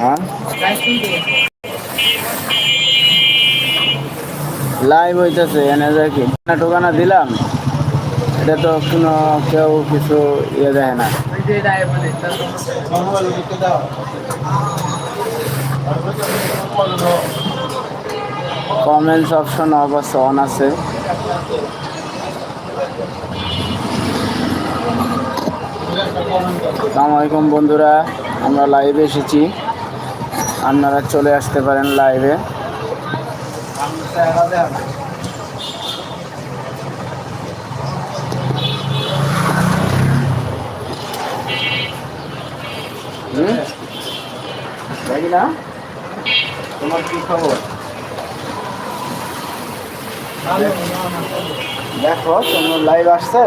হ্যাঁ? লাইভ হইতেছে, এনে দেখি টোকানা দিলাম। এটা তো কোনো, কেউ কিছু ইয়ে দেয় না। কমেন্টস অপশন অবশ্য অন আছে। আসসালামু আলাইকুম বন্ধুরা, আমরা লাইভে এসেছি। আপনারা চলে আসতে পারেন লাইভে তোমার কি খবর? দেখো, তোমার লাইভ আসছে?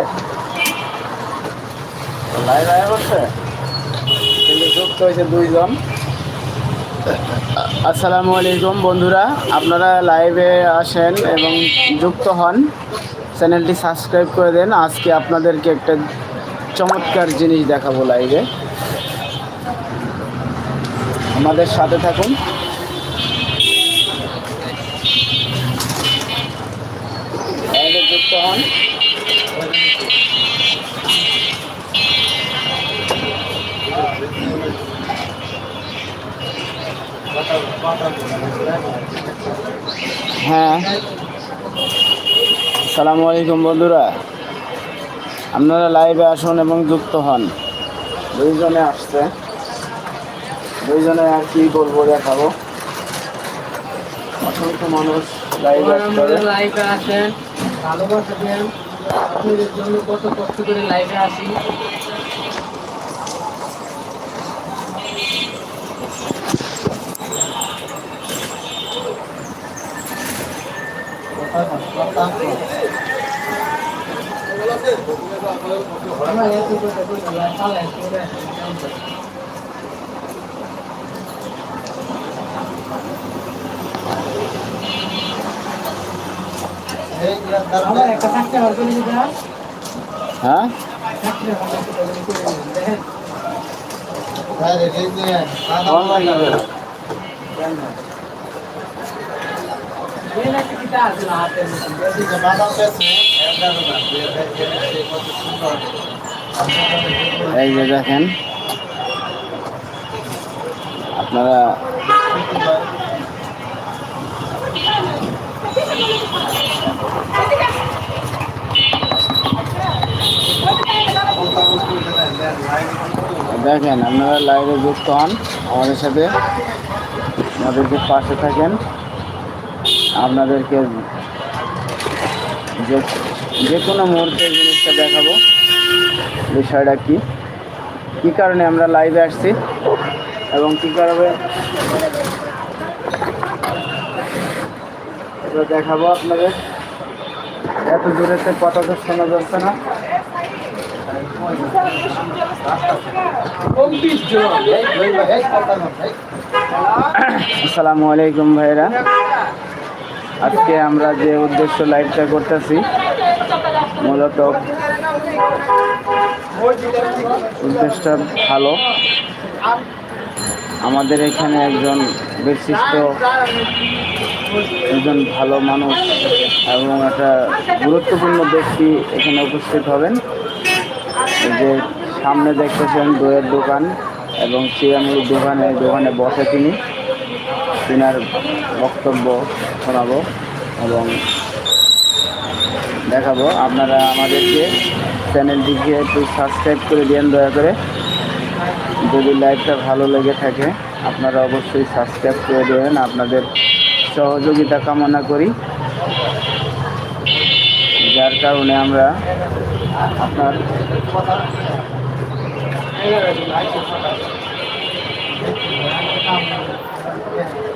লাইভ আয়া করছে কিন্তু যুক্ত হয়েছে দুইজন। আসসালামু আলাইকুম বন্ধুরা, আপনারা লাইভে আসেন এবং যুক্ত হন। চ্যানেলটি সাবস্ক্রাইব করে দেন। আজকে আপনাদেরকে একটা চমৎকার জিনিস দেখাবো লাইভে আমাদের সাথে থাকুন। যুক্ত হন। হ্যাঁ। আসসালামু আলাইকুম বন্ধুরা। আপনারা লাইভে আসুন এবং যুক্ত হন। দুইজনে আসছে। দুইজনে আর কি বলব দেখাবো। অসংখ্য মানুষ লাইভে আসছে। ভালোবাসা দেন। আপনাদের জন্য কত কষ্ট করে লাইভে আসি আমার এত কথা বলতে লাগে, চালাই করে আসেন। আমার একটা থাকতে পারবে না দিদা? হ্যাঁ থাকতে পারবে না, দেখেন। এই যে দেখেন আপনারা দেখেন আপনারা লাইভে যুক্ত হন আমাদের সাথে। আমাদেরকে পাশে থাকেন আপনাদেরকে যে যে কোনো মুহূর্তে জিনিসটা দেখাবো। বিষয়টা কি? কী কারণে আমরা লাইভে আসছি এবং কী কারণে দেখাবো আপনাদের? এত দূরে দূরেতে কথা শোনা যাচ্ছে না। আসসালামু আলাইকুম ভাইরা আজকে আমরা যে উদ্দেশ্য লাইভটা করতেছি, মূলত উদ্দেশ্যটা ভালো। আমাদের এখানে একজন বিশিষ্ট, একজন ভালো মানুষ এবং একটা গুরুত্বপূর্ণ ব্যক্তি এখানে উপস্থিত হবেন। যে সামনে দেখতেছেন দইয়ের দোকান এবং চিরামুড়ির দোকানে দোকানে বসে তিনি। তিনার বক্তব্য শোনাবো এবং দেখাবো। আপনারা আমাদেরকে চ্যানেলটিকে একটু সাবস্ক্রাইব করে দিন দয়া করে। যদি লাইভটা ভালো লেগে থাকে, আপনারা অবশ্যই সাবস্ক্রাইব করে দেবেন আপনাদের সহযোগিতা কামনা করি। যার কারণে আমরা আপনার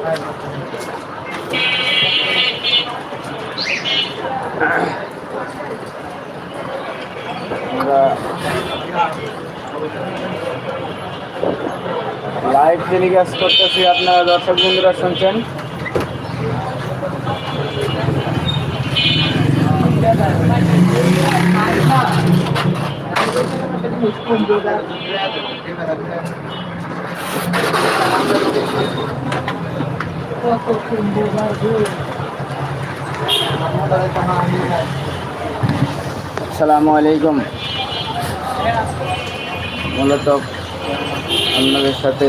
আমরা লাইভ টেলিকাস্ট করতেছি আপনারা দর্শক বন্ধুরা শুনছেন? সুন্দর আসসালামু আলাইকুম। মূলত আপনাদের সাথে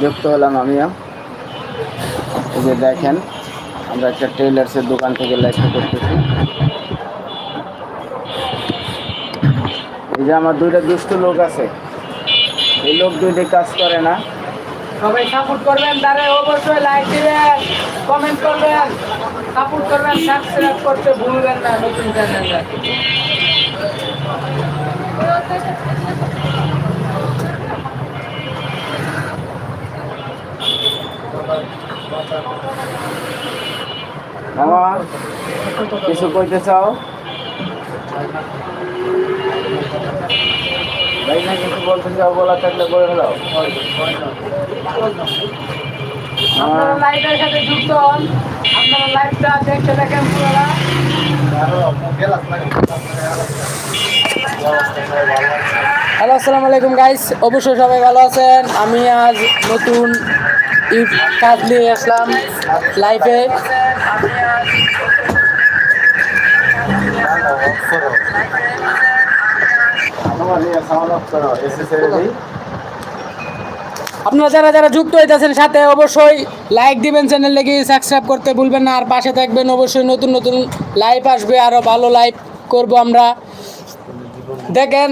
যুক্ত হলাম আমিও এই যে দেখেন, আমরা একটা টেইলার্সের দোকান থেকে লেখা করতেছি। এই যে আমার দুইটা দুষ্ট লোক আছে। এই লোক দুইটা কাজ করে না। সবাই সাপোর্ট করবেন, তারে অবশ্যই লাইক দিবেন কমেন্ট করবেন সাপোর্ট করবেন সাবস্ক্রাইব করতে ভুলবেন না নতুন চ্যানেলে কিছু কইতে চাও? ভাই না কিছু বলতে চাও বলা থাকলে বলে ফেলাও। আপনারা লাইভের সাথে যুক্ত হন। আপনারা লাইভটা দেখতে দেখেন পুরোটা। হ্যালো আসসালামু আলাইকুম গাইস অবশ্যই সবাই ভালো আছেন। আমি আজ নতুন কাজ নিয়ে আসলাম লাইফে আমার নিয়ে আপনারা যারা যারা যুক্ত হইতেছেন সাথে অবশ্যই লাইক দিবেন চ্যানেল লেগে সাবস্ক্রাইব করতে ভুলবেন না, আর পাশে থাকবেন অবশ্যই নতুন নতুন লাইভ আসবে আরও ভালো লাইভ করব আমরা। দেখেন,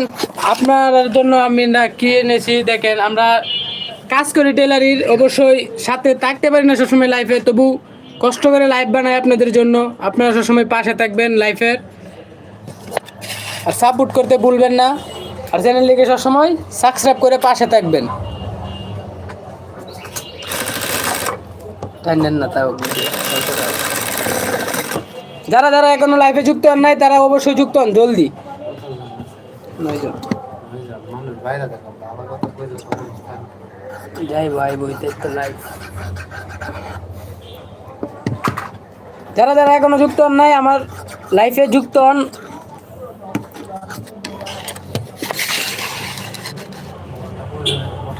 আপনার জন্য আমি না কি এনেছি, দেখেন, আমরা কাজ করি টেলারির অবশ্যই সাথে থাকতে পারি না সবসময় লাইফে তবু কষ্ট করে লাইভ বানাই আপনাদের জন্য। আপনারা সবসময় পাশে থাকবেন লাইফের আর সাপোর্ট করতে ভুলবেন না। আর লিখে সবসময় সাবস্ক্রাইব করে পাশে থাকবেন। না তাও। যারা যারা এখনও লাইফে যুক্ত হন নাই, তারা অবশ্যই যুক্ত হন, জলদি। যাই ভাই, বইতে তো লাইভ যারা যারা এখনও যুক্ত হন নাই, আমার লাইফে যুক্ত হন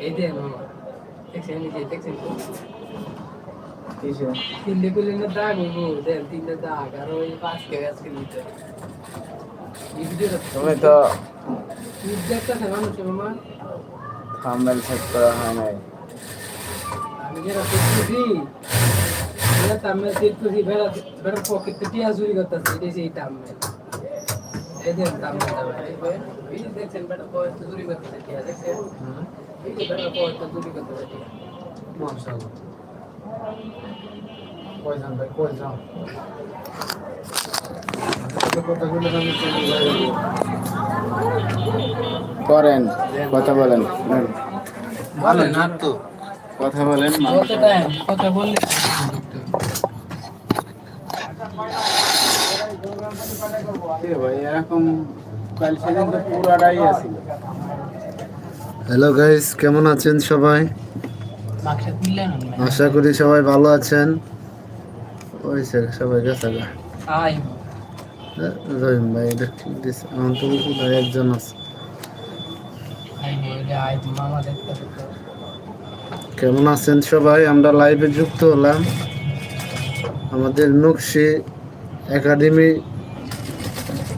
এই যে মামা দেখছেন এই যে দেখছেন কিসে? তিনটে কুলিনের দাগ হইব তিনটে দাগ আর ওই পাঁচকে গাছকে নিতে এই ভিডিওটা তুমি তো থাম্বনেল সেট করা হয় নাই। আমি যেটা দেখতেছি এটা তামে দেখতেছি বেড়া বেড়া পকেটে টিয়া চুরি করতেছে এটাই সেই তামে এই দেন তামে এই দেখছেন বেড়া পকেটে চুরি করতেছে টিয়া দেখছেন? এই বেড়া পকেটে চুরি করতেছে টিয়া। করেন কথা বলেন বলেন তো। কথা বলেন কথা বললে। আছিল হ্যালো গাইস কেমন আছেন সবাই? আশা করি সবাই ভালো আছেন। ওই স্যার সবাই গেছে রহিম ভাই এটা ঠিক দিছে। আমার তো কোথায় একজন আছে। দেখতে দেখতে কেমন আছেন সবাই? আমরা লাইভে যুক্ত হলাম। আমাদের নকশি একাডেমি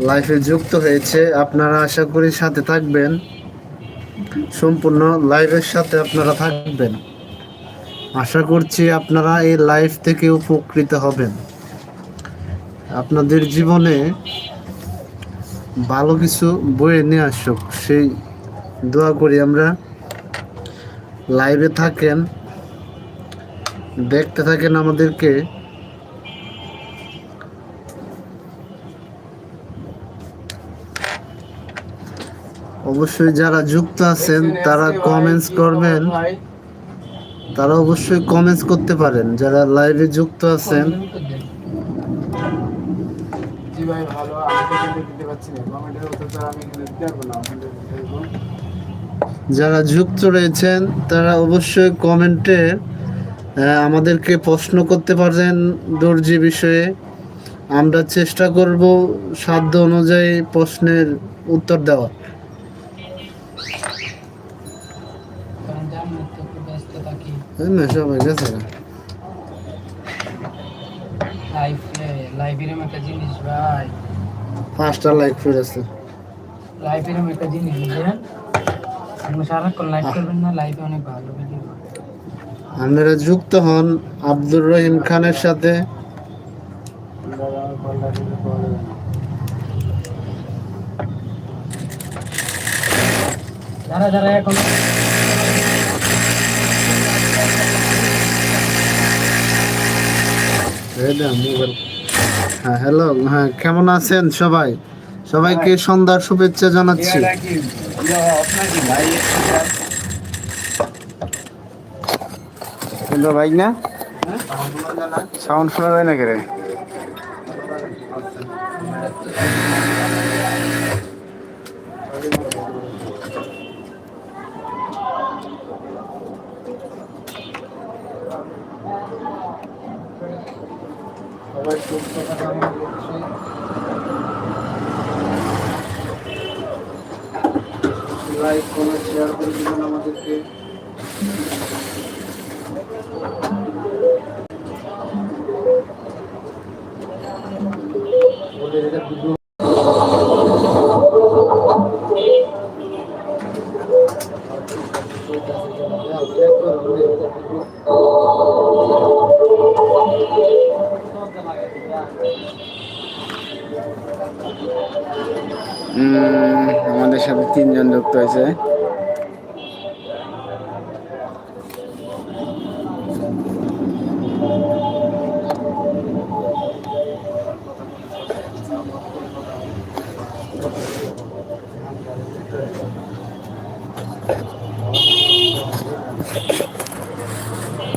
লাইফে যুক্ত হয়েছে। আপনারা আশা করি সাথে থাকবেন। সম্পূর্ণ লাইভের সাথে আপনারা থাকবেন। আশা করছি আপনারা এই লাইফ থেকে উপকৃত হবেন। আপনাদের জীবনে ভালো কিছু বয়ে নিয়ে আসুক, সেই দোয়া করি আমরা। লাইভে থাকেন, দেখতে থাকেন আমাদেরকে। অবশ্যই যারা যুক্ত আছেন, তারা কমেন্টস করবেন। তারা অবশ্যই কমেন্টস করতে পারেন। যারা লাইভে যুক্ত আছেন ভাই ভালো আমি তো কিন্তু দিতে পারছি না। কমেন্টের উত্তর তো আমি কিন্তু দিতে পারব না যারা যুক্ত রয়েছেন তারা অবশ্যই কমেন্টে আমাদেরকে প্রশ্ন করতে পারেন দর্জি বিষয়ে। আমরা চেষ্টা করব সাধ্য অনুযায়ী প্রশ্নের উত্তর দেওয়া কারণ জানি তো একটু ব্যস্ত থাকি এই না সবাই গেছে না? লাইফে লাইফের একটা জিনিস ভাই। পাঁচটা লাইক লাইফের একটা জিনিস বুঝলেন? আপনি সারাক্ষণ করবেন না লাইফে অনেক ভালো ভিডিও আপনারা যুক্ত হন আব্দুর রহিম খানের সাথে। যারা যারা এখন হ্যাঁ হ্যালো হ্যাঁ কেমন আছেন সবাই? সবাইকে সন্ধ্যার শুভেচ্ছা জানাচ্ছি। ভাই না? সাউন্ড শোনা যায় না কে রে সবাই সুস্থ থাকুন লাইক কমেন্ট শেয়ার করে দিবেন আমাদেরকে। ওদের এটা আমাদের সাথে তিনজন যুক্ত হয়েছে।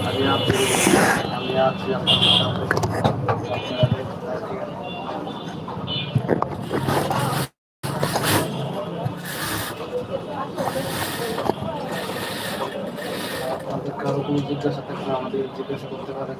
আমি আছি আমি আছি আপনাদের সাথে আপনাদের কারও কোনো জিজ্ঞাসা থাকলে আমাদের জিজ্ঞাসা করতে পারেন।